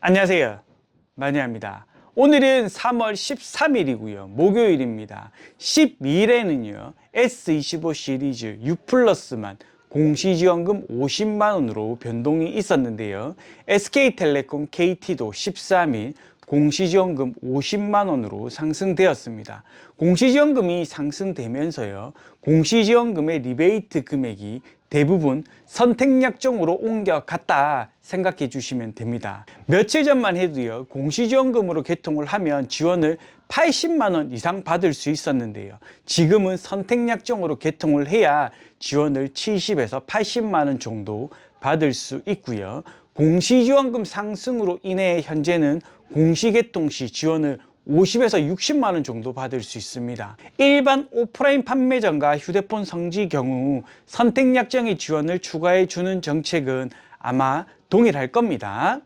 안녕하세요. 마니아입니다. 오늘은 3월 13일이고요. 목요일입니다. 12일에는요. S25 시리즈 U 플러스만 공시지원금 50만 원으로 변동이 있었는데요. SK텔레콤 KT도 13일 공시지원금 50만 원으로 상승되었습니다. 공시지원금이 상승되면서요. 공시지원금의 리베이트 금액이 대부분 선택약정으로 옮겨갔다 생각해 주시면 됩니다. 며칠 전만 해도요, 공시지원금으로 개통을 하면 지원을 80만 원 이상 받을 수 있었는데요. 지금은 선택약정으로 개통을 해야 지원을 70에서 80만 원 정도 받을 수 있고요. 공시지원금 상승으로 인해 현재는 공시개통 시 지원을 50에서 60만 원 정도 받을 수 있습니다. 일반 오프라인 판매점과 휴대폰 성지 경우 선택 약정의 지원을 추가해 주는 정책은 아마 동일할 겁니다.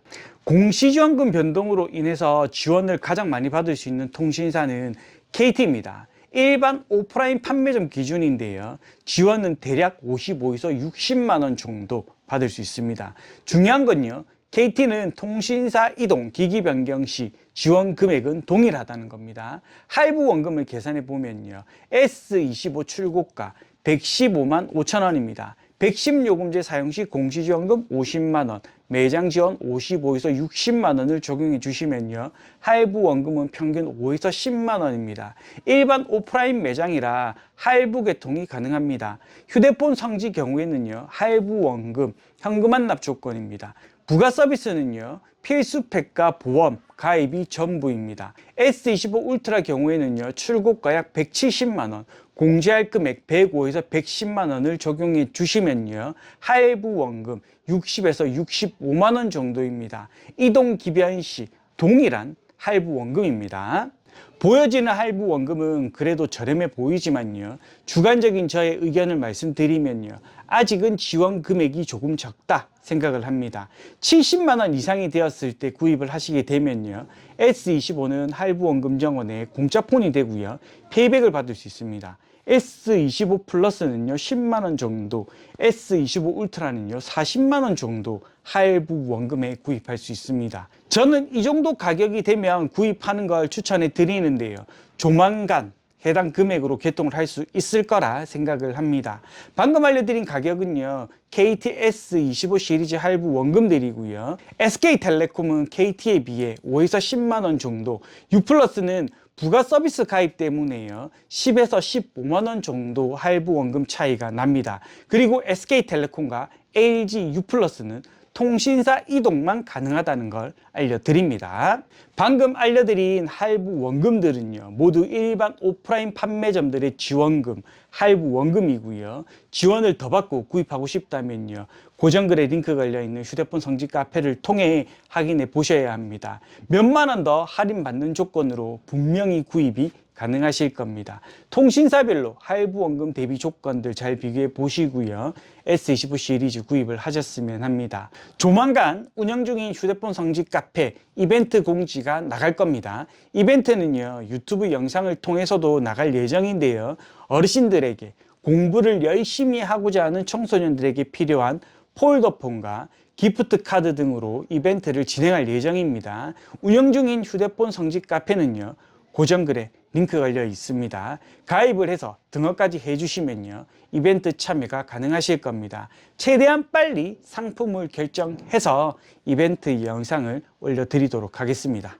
공시지원금 변동으로 인해서 지원을 가장 많이 받을 수 있는 통신사는 KT입니다. 일반 오프라인 판매점 기준인데요. 지원은 대략 55에서 60만 원 정도 받을 수 있습니다. 중요한 건요. KT는 통신사 이동, 기기 변경 시 지원 금액은 동일하다는 겁니다. 할부 원금을 계산해 보면요. S25 출고가 115만 5천 원입니다. 110 요금제 사용 시 공시지원금 50만 원, 매장 지원 55에서 60만 원을 적용해 주시면요. 할부 원금은 평균 5에서 10만 원입니다. 일반 오프라인 매장이라 할부 개통이 가능합니다. 휴대폰 성지 경우에는요. 할부 원금, 현금 환 납 조건입니다. 부가 서비스는요. 필수 팩과 보험, 가입이 전부입니다. S25 울트라 경우에는요. 출고가 약 170만 원, 공제할 금액 105에서 110만 원을 적용해 주시면요. 할부 원금 60에서 65만 원 정도입니다. 이동 기변 시 동일한 할부 원금입니다. 보여지는 할부 원금은 그래도 저렴해 보이지만요. 주관적인 저의 의견을 말씀드리면요. 아직은 지원 금액이 조금 적다 생각을 합니다. 70만 원 이상이 되었을 때 구입을 하시게 되면요. S25는 할부 원금 정원에 공짜 폰이 되고요. 페이백을 받을 수 있습니다. S25 플러스는요 10만 원 정도, S25 울트라는요 40만 원 정도 할부 원금에 구입할 수 있습니다. 저는 이 정도 가격이 되면 구입하는 걸 추천해 드리는데요. 조만간 해당 금액으로 개통을 할 수 있을 거라 생각을 합니다. 방금 알려드린 가격은요. KTS25 시리즈 할부 원금들이고요. SK텔레콤은 KT에 비해 5에서 10만 원 정도, U+는 부가 서비스 가입 때문에요. 10에서 15만 원 정도 할부 원금 차이가 납니다. 그리고 SK텔레콤과 LG U+는 통신사 이동만 가능하다는 걸 알려드립니다. 방금 알려드린 할부 원금들은요, 모두 일반 오프라인 판매점들의 지원금, 할부 원금이고요. 지원을 더 받고 구입하고 싶다면요, 고정글에 링크 걸려있는 휴대폰 성지 카페를 통해 확인해 보셔야 합니다. 몇만 원 더 할인받는 조건으로 분명히 구입이 가능하실 겁니다. 통신사별로 할부 원금 대비 조건들 잘 비교해 보시고요. S25 시리즈 구입을 하셨으면 합니다. 조만간 운영 중인 휴대폰 성지 카페 이벤트 공지가 나갈 겁니다. 이벤트는요, 유튜브 영상을 통해서도 나갈 예정인데요. 어르신들에게 공부를 열심히 하고자 하는 청소년들에게 필요한 폴더폰과 기프트 카드 등으로 이벤트를 진행할 예정입니다. 운영 중인 휴대폰 성지 카페는요, 고정글에 링크 걸려 있습니다. 가입을 해서 등록까지 해주시면요. 이벤트 참여가 가능하실 겁니다. 최대한 빨리 상품을 결정해서 이벤트 영상을 올려드리도록 하겠습니다.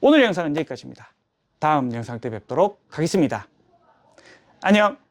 오늘 영상은 여기까지입니다. 다음 영상 때 뵙도록 하겠습니다. 안녕!